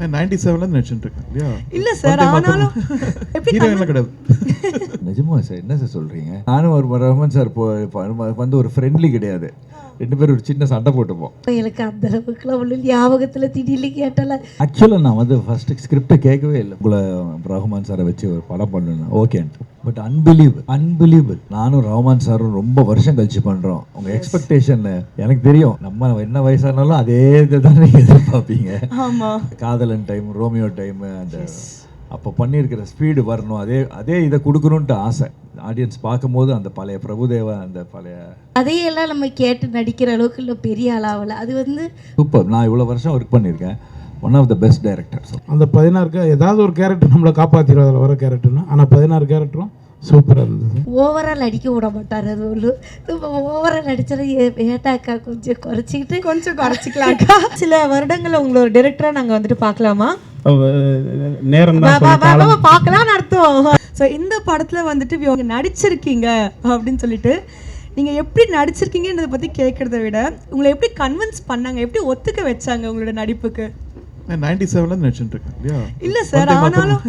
Ninety செவன்ல நினைச்சிட்டு இருக்கேன் இல்லையா? இல்ல சார் ஆனாலும் எப்படி ஹீரோயின்லாம் கிடையாது. நிஜமா சார் என்ன சார் சொல்றீங்க? நானும் ஒரு ரஹ்மான் சார் வந்து ஒரு ஃப்ரெண்ட்லி கிடையாது. ரெண்டு பேரும் ஒரு சின்ன சண்டை போட்டுப்போம். எனக்கு அந்த அளவுக்குலாம் ஒன்றும் ஞாபகத்தில் திடீர்னு கேட்டல. ஆக்சுவலாக நான் வந்து ஃபர்ஸ்ட் ஸ்கிரிப்டை கேட்கவே இல்லை. உங்களை ரஹ்மான் சாரை வச்சு ஒரு படம் பண்ணணும் ஓகேன்ட்டு பட் அன்பிலீவபிள் அன்பிலீவபிள் நானும் ரஹ்மான் சாரும் ரொம்ப வருஷம் கழிச்சு பண்ணுறோம் உங்கள் எக்ஸ்பெக்டேஷன் எனக்கு தெரியும். நம்ம என்ன வயசானாலும் அதே இதை தான் நீங்கள் எதிர்பார்ப்பீங்க காதலன் டைம் ரோமியோ டைம் அந்த அப்போ பண்ணியிருக்கிற ஸ்பீடு வரணும். அதே அதே இதை கொடுக்கணுன்ட்டு ஆசை. ஆடியன்ஸ் பார்க்கும்போது அந்த பழைய பிரபுதேவா அந்த பழைய அதையெல்லாம் நம்ம கேட்டு நடிக்கிற அளவுக்கு இல்லை பெரிய ஆளாகல. அது வந்து சூப்பர் நான் இவ்வளோ வருஷம் ஒர்க் பண்ணியிருக்கேன். One of the best directors அந்த பதினாறு ஏதாவது ஒரு கேரக்டர் நம்மளை காப்பாற்றிடும் அதில் வர கேரக்டர்னு ஆனால் பதினாறு கேரக்டரும் சூப்பராக இருந்தது. ஓவரால் நடிக்க விட மாட்டார் அது ஒன்று நம்ம ஓவரால் நடிச்சது ஏட்டாக்கா கொஞ்சம் குறைச்சிக்கிட்டு கொஞ்சம் குறைச்சிக்கலாம்க்கா சில வருடங்கள்ல உங்களோட டைரக்டரா நாங்க வந்துட்டு பார்க்கலாமா? நேரம் பார்க்கலாம்னு அர்த்தம். ஸோ இந்த படத்துல வந்துட்டு இவங்க நடிச்சிருக்கீங்க அப்படின்னு சொல்லிட்டு நீங்க எப்படி நடிச்சிருக்கீங்கன்றதை பத்தி கேட்கறத விட உங்களை எப்படி கன்வின்ஸ் பண்ணாங்க? எப்படி ஒத்துக்க வச்சாங்க உங்களோட நடிப்புக்கு? நைன்டி செவன்ல நினைச்சிட்டு இருக்கேன் இல்லையா? இல்ல சார் ஆனாலும்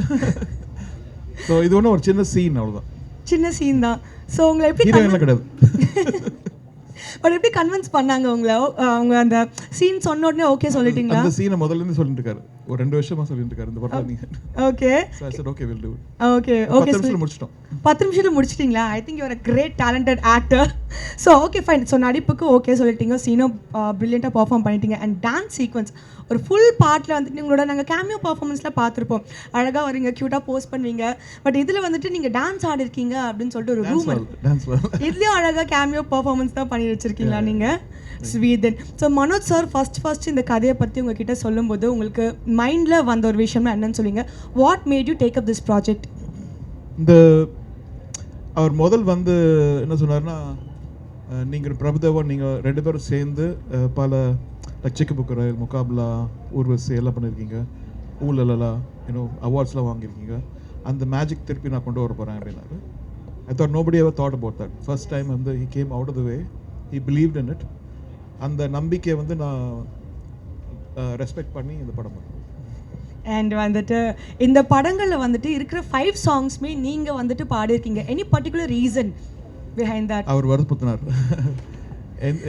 ஸோ இது ஒன்றும் ஒரு சின்ன சீன் அவ்வளோதான் சின்ன சீன் தான். ஸோ உங்களை எப்படி கிடையாது. பட் எப்படி கன்வின்ஸ் பண்ணாங்க உங்களை? அவங்க அந்த சீன் சொன்ன உடனே ஓகே சொல்லிட்டீங்களா? அந்த சீனை முதல்ல இருந்து சொல்லிட்டு இருக்காரு. ஒரு ரெண்டு வருஷமா சொல்லிட்டு இருக்காரு இந்த படம் நீங்க. Okay. Sir okay will do okay பத்து ஓகே நிமிஷத்துல முடிச்சிட்டோம். பத்து நிமிஷத்தில் முடிச்சிட்டிங்களா? I think you're a great talented actor so okay fine so நடிப்புக்கு okay சொல்லிட்டீங்க. சீனும் ப்ரில்லியண்ட்டாக பர்ஃபார்ம் பண்ணிட்டீங்க. அண்ட் டான்ஸ் சீக்வன்ஸ் ஒரு ஃபுல் பார்ட்டில் வந்துட்டு உங்களோட நாங்கள் கேமியோ பர்ஃபார்மன்ஸில் பார்த்துருப்போம். அழகாக வரீங்க க்யூட்டாக போஸ்ட் பண்ணுவீங்க. பட் இதில் வந்துட்டு நீங்கள் டான்ஸ் ஆடிருக்கீங்க அப்படின்னு சொல்லிட்டு ஒரு ரூம் டான்ஸ் இதுலேயும் அழகாக கேமியோ பர்ஃபார்மன்ஸ் தான் பண்ணி வச்சிருக்கீங்களா நீங்கள் ஸ்வீதன் so Manoj sir first first இந்த கதையை பற்றி உங்ககிட்ட சொல்லும்போது உங்களுக்கு மைண்டில் வந்த ஒரு விஷயம்னா என்னன்னு சொல்லுங்க what made you take up this project இந்த அவர் முதல் வந்து என்ன சொன்னார்னா நீங்கள் பிரபுதேவா நீங்கள் ரெண்டு பேரும் சேர்ந்து பல லைக் சிக்கு முகாபிலா ஊர்வசி எல்லாம் பண்ணியிருக்கீங்க ஊழலெல்லாம் யூனோ அவார்ட்ஸ்லாம் வாங்கியிருக்கீங்க அந்த மேஜிக் திருப்பி நான் கொண்டு வர போகிறேன் அப்படின்னாரு. I thought nobody ever thought about that first time வந்து he came out of the way he believed in it அந்த நம்பிக்கையை வந்து நான் ரெஸ்பெக்ட் பண்ணி இந்த படம் பண்ணேன். அண்ட் வந்துட்டு இந்த படங்களில் வந்துட்டு இருக்கிற ஃபைவ் சாங்ஸ்மே நீங்கள் வந்துட்டு பாடியிருக்கீங்க. Any particular reason behind that அவர் வருத்தப்படுத்தினார்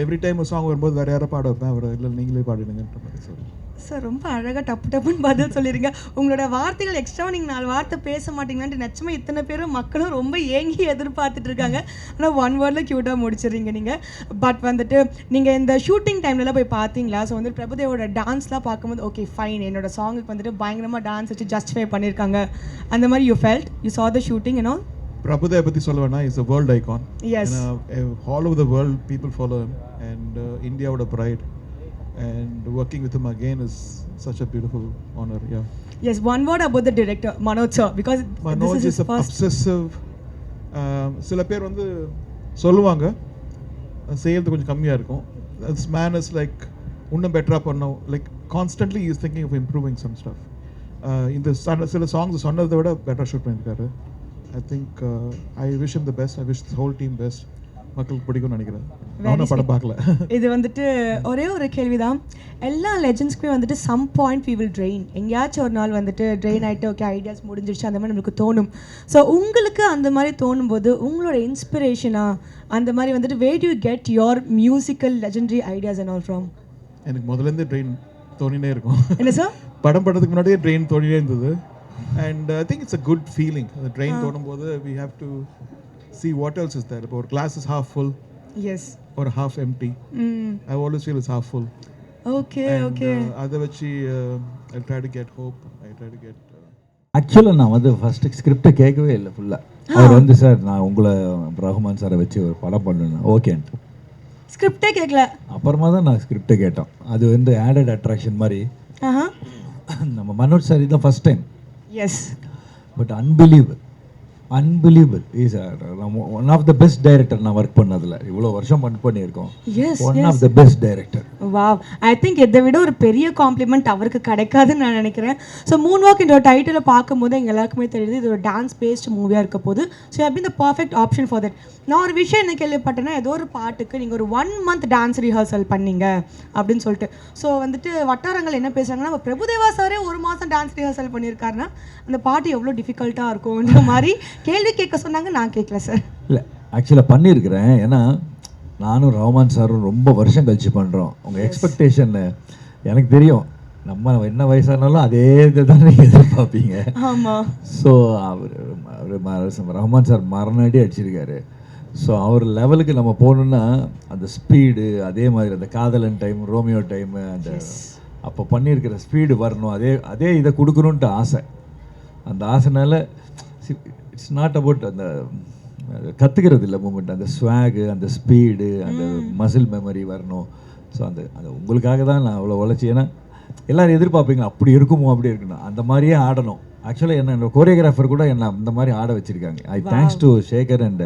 எவ்ரி டைம் சாங் வரும்போது வேறு யாரை பாட வைப்பேன். அவர் இல்லை நீங்களே பாடிடுங்கன்ற மாதிரி சொல்லி சார் ரொம்ப அழகாக டப்பு டப்புன்னு பதில் சொல்லிடுங்க உங்களோட வார்த்தைகள் எக்ஸ்ட்ரா நீங்கள் நாலு வார்த்தை பேச மாட்டீங்களான்ட்டு நிச்சயமா இத்தனை பேரும் மக்களும் ரொம்ப ஏங்கி எதிர்பார்த்துட்டு இருக்காங்க. ஆனால் ஒன் வேர்டில் க்யூட்டாக முடிச்சிடுறீங்க நீங்கள் பட் வந்துட்டு நீங்கள் இந்த ஷூட்டிங் டைம்லலாம் போய் பார்த்தீங்களா? ஸோ வந்து பிரபுதேவோட டான்ஸ்லாம் பார்க்கும்போது ஓகே ஃபைன் என்னோட சாங்குக்கு வந்துட்டு பயங்கரமாக டான்ஸ் வச்சு ஜஸ்டிஃபை பண்ணியிருக்காங்க அந்த மாதிரி you felt you saw the shooting all? Prabhudeva பற்றி சொல்ல வேணா is a world icon. All over the world people follow and இந்தியாவோட pride and working with him again is such a beautiful honour yeah Yes, one word about the director, Manoj sir, because Manoj this is his first. Obsessive Um, சில பேர் வந்து சொல்லுவாங்க செய்யறது கொஞ்சம் கம்மியாக இருக்கும். This man is like இன்னும் பெட்டராக பண்ணோம். Like constantly is thinking of improving some stuff இந்த சில சாங்ஸ் சொன்னதை விட பெட்டராக ஷூட் பண்ணியிருக்காரு. I think I wish him the best I wish whole team best மக்களுக்கு பிடிக்கும்னு நினைக்கிறேன். நானும் படம் பார்க்கல. இது வந்துட்டு ஒரே ஒரு கேள்விதான். எல்லா லெஜண்ட்ஸ்க்குமே வந்துட்டு some point we will train எங்கேயாச்சும் ஒரு நாள் வந்துட்டு ட்ரெயின் ஆகிட்டு ஓகே ஐடியாஸ் முடிஞ்சிருச்சு அந்த மாதிரி நம்மளுக்கு தோணும். ஸோ உங்களுக்கு அந்த மாதிரி தோணும் போது உங்களோட இன்ஸ்பிரேஷனா அந்த மாதிரி வந்துட்டு way to get your musical legendary ideas and all from எனக்கு முதல்லேருந்து ட்ரெயின் தோணினே இருக்கும். என்ன சார் படம் படத்துக்கு முன்னாடியே ட்ரெயின் தோணினே இருந்தது. And I think it's a good feeling அந்த ட்ரெயின் தோணும் போது we have to see what else is there இப்போ ஒரு glass is half full yes ஒரு half empty hmm I always feel is half full okay okay அதை வச்சு I try to get hope I try to get ஆக்சுவலாக நான் வந்து first ஸ்கிரிப்டை கேட்கவே இல்லை ஃபுல்லாக அவர் வந்து சார் நான் உங்களை ரஹ்மான் சாரை வச்சு ஒரு படம் பண்ணணும் ஓகேன்ட்டு ஸ்கிரிப்டே கேட்கல. அப்புறமா தான் நான் ஸ்கிரிப்டை கேட்டோம். அது வந்து ஆடட் அட்ராக்ஷன் மாதிரி. நம்ம மனோஜ் சார் இதுதான் first time yes but unbelievable unbelievable is one of the best director நான் ஒர்க் பண்ணதில். இவ்வளோ வருஷம் ஒர்க் பண்ணியிருக்கோம். Yes one of the best director wow I think இதை விட ஒரு பெரிய காம்ப்ளிமெண்ட் அவருக்கு கிடைக்காதுன்னு நான் நினைக்கிறேன். ஸோ மூன் வாக் இந்த டைட்டிலை பார்க்கும்போது எங்கள் எல்லாருக்குமே தெரியுது. இது ஒரு டான்ஸ் பேஸ்ட் மூவியாக இருக்க போது. ஸோ அப்படி இந்த பர்ஃபெக்ட் ஆப்ஷன் ஃபார் தட் நான் ஒரு விஷயம் என்ன கேள்விப்பட்டேன்னா ஏதோ ஒரு பாட்டுக்கு நீங்கள் ஒரு ஒன் மந்த் டான்ஸ் ரிஹர்சல் பண்ணீங்க அப்படின்னு சொல்லிட்டு. ஸோ வந்துட்டு வட்டாரங்கள் என்ன பேசுகிறாங்கன்னா நம்ம பிரபுதேவா சாரே ஒரு மாதம் டான்ஸ் ரிஹர்சல் பண்ணியிருக்காருன்னா அந்த பாட்டு எவ்வளோ டிஃபிகல்ட்டாக இருக்கும்ன்ற மாதிரி கேள்வி கேட்க சொன்னாங்க நான் கேட்கல சார் இல்லை ஆக்சுவலாக பண்ணியிருக்கிறேன். ஏன்னா நானும் ரஹ்மான் சாரும் ரொம்ப வருஷம் கழிச்சு பண்ணுறோம் உங்கள் எக்ஸ்பெக்டேஷன் எனக்கு தெரியும். நம்ம என்ன வயசானாலும் அதே இதை தான் நீங்கள் எதிர்பார்ப்பீங்க. ஆமாம் ஸோ அவர் அவர் ரஹ்மான் சார் மரணடி அடிச்சிருக்காரு. ஸோ அவர் லெவலுக்கு நம்ம போகணுன்னா அந்த ஸ்பீடு அதே மாதிரி அந்த காதலன் டைம் ரோமியோ டைமு அந்த அப்போ பண்ணியிருக்கிற ஸ்பீடு வரணும். அதே அதே இதை கொடுக்கணுன்ட்டு ஆசை. அந்த ஆசைனால இட்ஸ் நாட் அபவுட் அந்த கற்றுக்கிறது இல்லை மூமெண்ட் அந்த ஸ்வாகு அந்த ஸ்பீடு அந்த மசில் மெமரி வரணும். ஸோ அந்த அந்த உங்களுக்காக தான் நான் அவ்வளோ உழைச்சி ஏன்னா எல்லாரும் எதிர்பார்ப்பீங்க அப்படி இருக்குமோ அப்படி இருக்கணும் அந்த மாதிரியே ஆடணும். ஆக்சுவலாக என்ன என்னோட கோரியோகிராஃபர் கூட என்ன அந்த மாதிரி ஆட வச்சுருக்காங்க. I thanks to Shekar and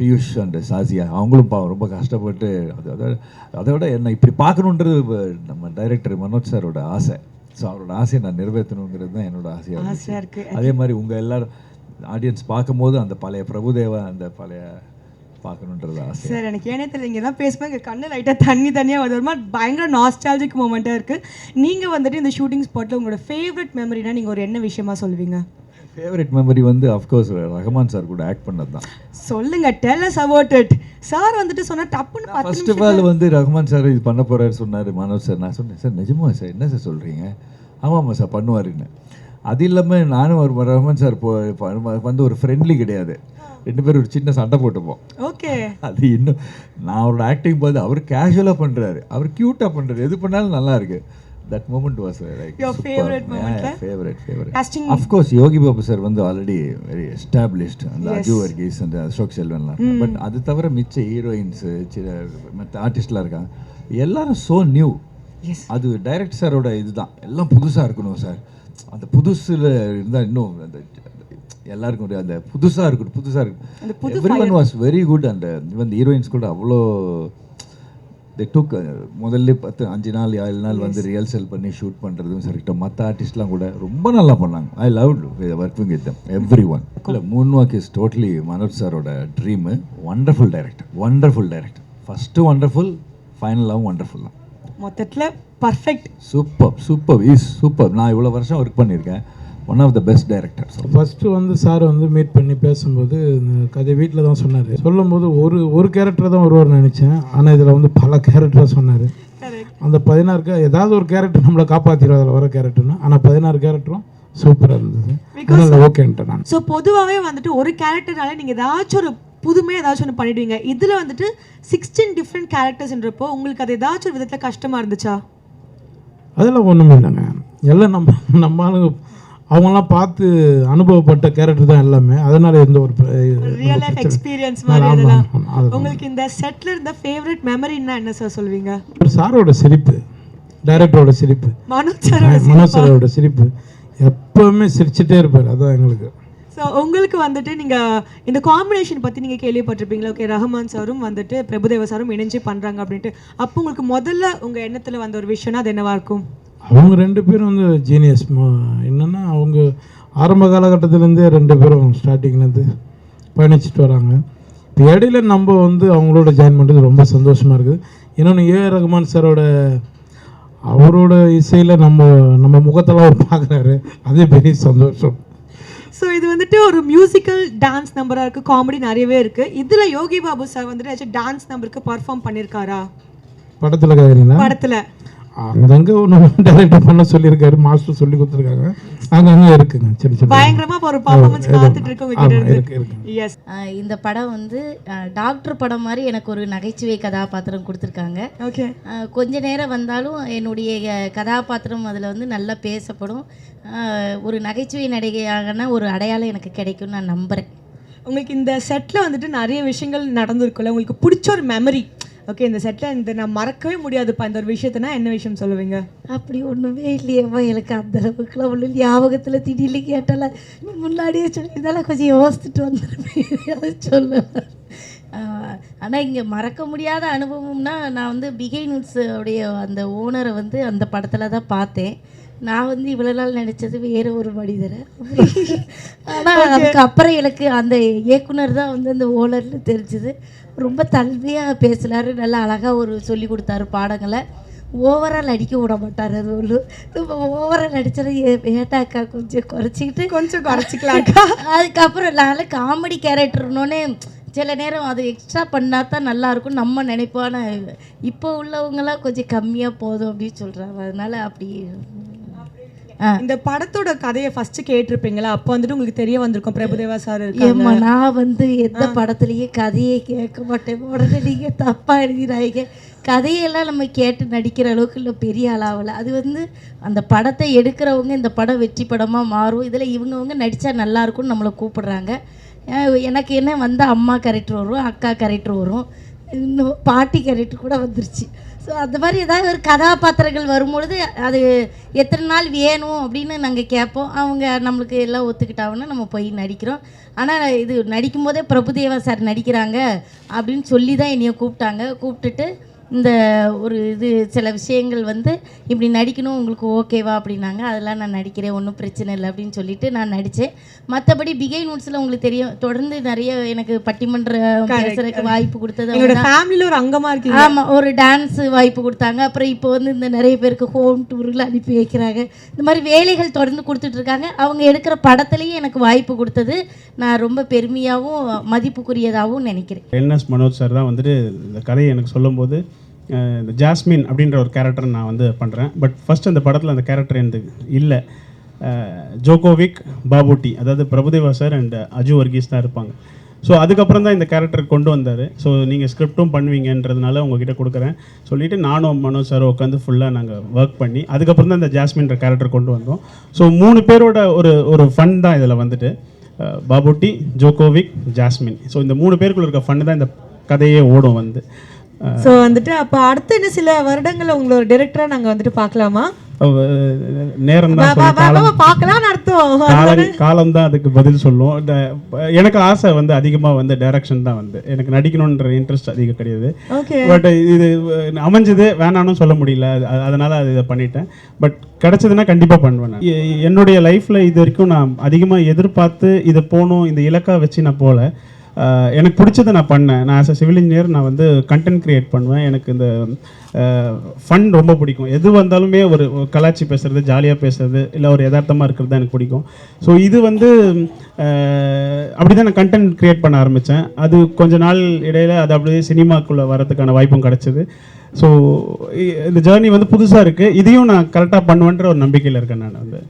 Piyush and Sasiya அவங்களும் பாவம் ரொம்ப கஷ்டப்பட்டு அது அதோட அதை விட என்ன இப்படி பார்க்கணுன்றது நம்ம டைரக்டர் மனோஜ் சாரோட ஆசை. ஸோ அவரோட ஆசையை நான் நிறைவேற்றணுங்கிறது தான் என்னோட ஆசையாக ஆசையாக இருக்கு. அதே மாதிரி உங்கள் எல்லாரும் ஆடியன்ஸ் பார்க்கும்போது அந்த பழைய பிரபுதேவா அந்த பழைய பார்க்கணுன்றது ஆசை. சார் எனக்கு ஏனே தெரியல இங்கே தான் பேசும்போது எங்கள் கண்ணு லைட்டாக தண்ணி தனியாக வருது. ஒரு மாதிரி பயங்கர நாஸ்டாலஜிக் மூமெண்ட்டாக இருக்குது நீங்கள் வந்துட்டு இந்த ஷூட்டிங் ஸ்பாட்டில் உங்களோட ஃபேவரட் மெமரினா நீங்கள் ஒரு என்ன விஷயமா சொல்லுவீங்க? ஃபேவரட் மெமரி வந்து அஃப்கோர்ஸ் ரஹ்மான் சார் கூட ஆக்ட் பண்ணது தான். சொல்லுங்க tell us about it sir வந்துட்டு சொன்னா டப்புன்னு ஃபர்ஸ்ட் ஆஃப் ஆல் வந்து ரஹ்மான் சார் இது பண்ண போறாரு சொன்னார் மனோஜ் சார் நான் சொன்னேன் சார் நிஜமா சார் என்ன சார் சொல்கிறீங்க ஆமாம்மா சார் பண்ணுவாருன்னு. அது இல்லாமல் நானும் ஒரு ரஹ்மான் சார் போ வந்து ஒரு ஃப்ரெண்ட்லி கிடையாது. ரெண்டு பேரும் ஒரு சின்ன சண்டை போட்டுப்போம். ஓகே. அது இன்னும் நான் அவரோட ஆக்டிங் பார்த்து அவர் கேஷுவலாக பண்ணுறாரு அவர் க்யூட்டாக பண்ணுறாரு எது பண்ணாலும் நல்லா இருக்கு. That moment was like eh? Favourite favourite Casting? Of course Yogi Babu sir வந்து ஆல்ரெடி வெரி எஸ்டாப்ளிஷ்ட் அந்த அஜு வர்கீஸ் அந்த அசோக் செல்வன்லாம் பட் அது தவிர மிச்ச ஹீரோயின்ஸு சில மற்ற ஆர்டிஸ்ட்லாம் இருக்காங்க. எல்லாரும் ஸோ நியூ. அது டைரக்ட் சாரோட இதுதான். எல்லாம் புதுசாக இருக்கணும் சார் அந்த புதுசில் இருந்தால் இன்னும் அந்த எல்லாருக்கும் அந்த புதுசாக இருக்கணும் புதுசாக அந்த இருக்கணும் புது every one was very good and இந்த ஹீரோயின்ஸ் கூட அவ்வளோ தி டுக் முதல்ல பத்து அஞ்சு நாள் ஏழு நாள் வந்து ரிஹர்சல் பண்ணி ஷூட் பண்ணுறதும் சரிக்கிட்டோம் மற்ற ஆர்டிஸ்ட்லாம் கூட ரொம்ப நல்லா பண்ணாங்க. I love working with them every one இல்லை moon walk is totally Manoj சாரோட dream wonderful director wonderful director first wonderful ஃபைனலாகவும் wonderful தான் மொத்தத்துல perfect super super is super நான் இவ்வளோ வருஷம் ஒர்க் பண்ணியிருக்கேன். One of the best directors first வந்து sir வந்து மீட் பண்ணி பேசும்போது இந்த கதை வீட்டில் தான் சொன்னார். சொல்லும்போது ஒரு ஒரு கேரக்டர் தான் வருவார்னு நினச்சேன். ஆனால் இதில் வந்து பல கேரக்டர் சொன்னார். அந்த பதினாறு ஏதாவது ஒரு கேரக்டர் நம்மளை காப்பாற்றிடும் அதில் வர கேரக்டர்னு ஆனால் பதினாறு கேரக்டரும் சூப்பராக இருந்தது. அதனால் ஓகேன்ட்டேன் நான். ஸோ பொதுவாகவே வந்துட்டு ஒரு கேரக்டர்னால நீங்கள் ஏதாச்சும் ஒரு புதுமையாக ஏதாச்சும் ஒன்று பண்ணிடுவீங்க. இதில் வந்துட்டு சிக்ஸ்டீன் டிஃப்ரெண்ட் கேரக்டர்ஸ்ன்றப்போ உங்களுக்கு அது ஏதாச்சும் ஒரு விதத்தில் கஷ்டமாக இருந்துச்சா? அதெல்லாம் ஒன்றுமே இல்லைங்க. எல்லாம் நம்ம நம்ம ஆளுங்க அவங்கெல்லாம் பார்த்து அனுபவப்பட்ட கேரக்டர் தான் எல்லாமே. அதனால எந்த ஒரு ரியல் லைஃப் எக்ஸ்பீரியன்ஸ் மாதிரி அது உங்களுக்கு இந்த செட்டில் இருந்த ஃபேவரட் மெமரின்னா என்ன சார் சொல்லுவீங்க? ஒரு சாரோட சிரிப்பு. டைரக்டரோட சிரிப்பு. மனோஜ் சார் மனோஜ் சாரோட சிரிப்பு. எப்பவுமே சிரிச்சிட்டே இருப்பார். அதான் எங்களுக்கு. ஸோ உங்களுக்கு வந்துட்டு நீங்கள் இந்த காம்பினேஷன் பற்றி நீங்கள் கேள்விப்பட்டிருப்பீங்களா? ஓகே ரஹ்மான் சாரும் வந்துட்டு பிரபுதேவ சாரும் இணைஞ்சு பண்ணுறாங்க அப்படின்ட்டு. அப்போ உங்களுக்கு முதல்ல உங்கள் எண்ணத்தில் வந்த ஒரு விஷயம்னா அது என்னவாக இருக்கும்? அவங்க ரெண்டு பேரும் வந்து ஜீனியஸ் என்னென்னா அவங்க ஆரம்ப காலகட்டத்திலேருந்தே ரெண்டு பேரும் ஸ்டார்டிங்லேருந்து பயணிச்சுட்டு வராங்க. இப்போ இடையில நம்ம வந்து அவங்களோட ஜாயின் பண்ணுறது ரொம்ப சந்தோஷமாக இருக்குது. இன்னொன்று ஏ ஆர் ரகுமான் சாரோட அவரோட இசையில் நம்ம நம்ம முகத்தெல்லாம் அவர் பார்க்குறாரு. அதே பெரிய சந்தோஷம். ஸோ இது வந்துட்டு ஒரு மியூசிக்கல் டான்ஸ் நம்பராக இருக்குது காமெடி நிறையவே இருக்குது இதில் யோகி பாபு சார் வந்துட்டு டான்ஸ் நம்பருக்கு பர்ஃபார்ம் பண்ணியிருக்காரா படத்தில் படத்தில். அங்கங்கே ஒன்று டைரக்டர் பண்ண சொல்லியிருக்காரு மாஸ்டர் சொல்லி கொடுத்துருக்காங்க. அங்கங்கே இருக்குங்க. பயங்கரமா ஒரு பர்ஃபார்மன்ஸ் ஏதோ- காத்துட்டு இருக்கு ஆமா, உங்ககிட்ட இருக்கு, இருந்து. இருக்கு. எஸ் ஆஹ் இந்த படம் வந்து டாக்டர் படம் மாதிரி எனக்கு ஒரு நகைச்சுவை கதாபாத்திரம் கொடுத்துருக்காங்க. ஓகே கொஞ்ச நேரம் வந்தாலும் என்னுடைய கதாபாத்திரம் அதில் வந்து நல்லா பேசப்படும். ஒரு நகைச்சுவை நடிகையாகனா ஒரு அடையாளம் எனக்கு கிடைக்கும்னு நான் நம்புகிறேன் உங்களுக்கு இந்த செட்ல வந்துட்டு நிறைய விஷயங்கள் நடந்திருக்குல்ல உங்களுக்கு பிடிச்ச ஒரு மெமரி ஓகே இந்த செட்டில் இந்த நான் மறக்கவே முடியாதுப்பா இந்த ஒரு விஷயத்தனா என்ன விஷயம் சொல்லுவீங்க? அப்படி ஒன்றுமே இல்லையேம்மா எனக்கு அந்த அளவுக்குலாம் ஒன்றும் ஞாபகத்தில் திடீர்னு கேட்டால நீ முன்னாடியே சொல்லியிருந்தாலும் கொஞ்சம் யோசிச்சுட்டு வந்துருப்பேன். அதை சொல்ல ஆனால் இங்கே மறக்க முடியாத அனுபவம்னா நான் வந்து பிகை நூட்ஸ் உடைய அந்த ஓனரை வந்து அந்த படத்தில் தான் பார்த்தேன். நான் வந்து இவ்வளோ நாள் நினச்சது வேற ஒரு மனிதரை. ஆனால் அதுக்கப்புறம் எனக்கு அந்த இயக்குனர் தான் வந்து அந்த ஓனர்னு தெரிஞ்சுது. ரொம்ப தன்மையாக பேசினாரு. நல்லா அழகாக ஒரு சொல்லி கொடுத்தாரு பாடங்களை. ஓவரால் அடிக்க விட மாட்டார் அது ஒன்று ஓவரால் அடிச்சது வேட்டாக்கா கொஞ்சம் குறைச்சிக்கிட்டு. கொஞ்சம் குறைச்சிக்கலாம்க்கா அதுக்கப்புறம் நான் காமெடி கேரக்டர்னோடனே சில நேரம் அது எக்ஸ்ட்ரா பண்ணால் தான் நல்லா இருக்கும் நம்ம நினைப்பான இப்போ உள்ளவங்களாம் கொஞ்சம் கம்மியாக போதும் அப்படின்னு சொல்கிறாங்க அதனால அப்படி இந்த படத்தோட கதையை ஃபர்ஸ்ட் கேட்டிருப்பீங்களா? அப்போ வந்துட்டு உங்களுக்கு தெரிய வந்திருக்கும். பிரபுதேவா சார் ஏம்மா நான் வந்து எந்த படத்துலயும் கதையே கேட்க மாட்டேன். உடனே நீங்க தப்பா எழுதிடாதீங்க. கதையெல்லாம் நம்ம கேட்டு நடிக்கிற அளவுக்கு இல்லை பெரிய ஆளாகல. அது வந்து அந்த படத்தை எடுக்கிறவங்க இந்த படம் வெற்றி படமாக மாறும். இதில் இவங்கவங்க நடித்தா நல்லா இருக்கும்னு நம்மளை கூப்பிடுறாங்க. எனக்கு என்ன வந்து அம்மா கேரக்டர் வரும் அக்கா கேரக்டர் வரும். இன்னும் பாட்டி கேரக்டர் கூட வந்துருச்சு. ஸோ அந்த மாதிரி ஏதாவது ஒரு கதாபாத்திரங்கள் வரும்பொழுது அது எத்தனை நாள் வேணும் அப்படின்னு நாங்கள் கேட்போம். அவங்க நம்மளுக்கு எல்லாம் ஒத்துக்கிட்டாங்கன்னா நம்ம போய் நடிக்கிறோம். ஆனால் இது நடிக்கும்போதே பிரபுதேவா சார் நடிக்கிறாங்க அப்படின்னு சொல்லி தான் என்னையை கூப்பிட்டாங்க. கூப்பிட்டுட்டு இந்த ஒரு இது சில விஷயங்கள் வந்து இப்படி நடிக்கணும் உங்களுக்கு ஓகேவா அப்படின்னாங்க. அதெல்லாம் நான் நடிக்கிறேன் ஒன்றும் பிரச்சனை இல்லை அப்படின்னு சொல்லிட்டு நான் நடித்தேன் மற்றபடி பிகை நோட்ஸில் உங்களுக்கு தெரியும் தொடர்ந்து நிறைய எனக்கு பட்டிமன்றம் பேசுறதுக்கு வாய்ப்பு கொடுத்தது. ஃபேமிலியில ஒரு அங்கமா இருக்கீங்க. ஆமா ஒரு டான்ஸ் வாய்ப்பு கொடுத்தாங்க. அப்புறம் இப்போ வந்து இந்த நிறைய பேருக்கு ஹோம் டூரில் அனுப்பி வைக்கிறாங்க. இந்த மாதிரி வேலைகள் தொடர்ந்து கொடுத்துட்டு இருக்காங்க. அவங்க எடுக்கிற படத்துலேயும் எனக்கு வாய்ப்பு கொடுத்தது. நான் ரொம்ப பெருமையாகவும் மதிப்புக்குரியதாகவும் நினைக்கிறேன். என்எஸ் மனோஜ் சார் தான் வந்துட்டு இந்த கதையை எனக்கு சொல்லும்போது இந்த ஜாஸ்மின் அப்படின்ற ஒரு கேரக்டர் நான் வந்து பண்ணுறேன் பட் ஃபர்ஸ்ட் அந்த படத்தில் அந்த கேரக்டர் எனக்கு இல்லை. ஜோகோவிக் பாபுட்டி அதாவது பிரபுதேவா சார் அண்ட் அஜு வர்கீஸ் தான் இருப்பாங்க. ஸோ அதுக்கப்புறம் தான் இந்த கேரக்டர் கொண்டு வந்தார். ஸோ நீங்கள் ஸ்கிரிப்டும் பண்ணுவீங்கன்றதுனால உங்ககிட்ட கொடுக்குறேன். சொல்லிவிட்டு நானும் மனோஜ் சார் உட்காந்து ஃபுல்லாக நாங்கள் ஒர்க் பண்ணி அதுக்கப்புறம் தான் இந்த ஜாஸ்மின்ற கேரக்டர் கொண்டு வந்தோம். ஸோ மூணு பேரோட ஒரு ஒரு ஃபன் தான் இதில் வந்துட்டு. பாபுட்டி ஜோகோவிக் ஜாஸ்மின் ஸோ இந்த மூணு பேருக்குள்ள இருக்க ஃபன் தான் இந்த கதையே ஓடும் வந்து. ஸோ வந்துட்டு அப்போ அடுத்த இன்னும் சில வருடங்கள்ல உங்களோட டிரெக்டரா நாங்க வந்துட்டு பார்க்கலாமா? நேரம் தான் சொல்லும் காலம் பார்க்கலாம்னு அர்த்தம். காலம் தான் அதுக்கு பதில் சொல்லும். எனக்கு ஆசை வந்து அதிகமாக வந்து டைரக்ஷன் தான் வந்து. எனக்கு நடிக்கணுன்ற இன்ட்ரெஸ்ட் அதிகம் கிடையாது. பட் இது அமைஞ்சது வேணானும் சொல்ல முடியல. அது- அதனால அது இதை பண்ணிட்டேன். பட் கிடைச்சதுன்னா கண்டிப்பாக பண்ணுவேன் என்னுடைய லைஃப்பில் இது வரைக்கும் நான் அதிகமாக எதிர்பார்த்து இது போகணும் இந்த இலக்கா வச்சு நான் போகல. எனக்கு பிடிச்சதை நான் பண்ணேன். நான் ஆஸ் அ சிவில் இன்ஜினியர் நான் வந்து கண்டென்ட் க்ரியேட் பண்ணுவேன். எனக்கு இந்த ஃபன் ரொம்ப பிடிக்கும். எது வந்தாலுமே ஒரு கலாச்சி பேசுறது ஜாலியாக பேசுறது இல்லை ஒரு யதார்த்தமாக இருக்கிறது தான் எனக்கு பிடிக்கும். ஸோ இது வந்து அப்படி தான் நான் கண்டென்ட் க்ரியேட் பண்ண ஆரம்பித்தேன் அது கொஞ்ச நாள் இடையில அது அப்படியே சினிமாக்குள்ளே வரதுக்கான வாய்ப்பும் கிடச்சிது. ஸோ இந்த ஜேர்னி வந்து புதுசாக இருக்குது இதையும் நான் கரெக்டாக பண்ணுவேன்ற ஒரு நம்பிக்கையில் இருக்கேன் நான் வந்து.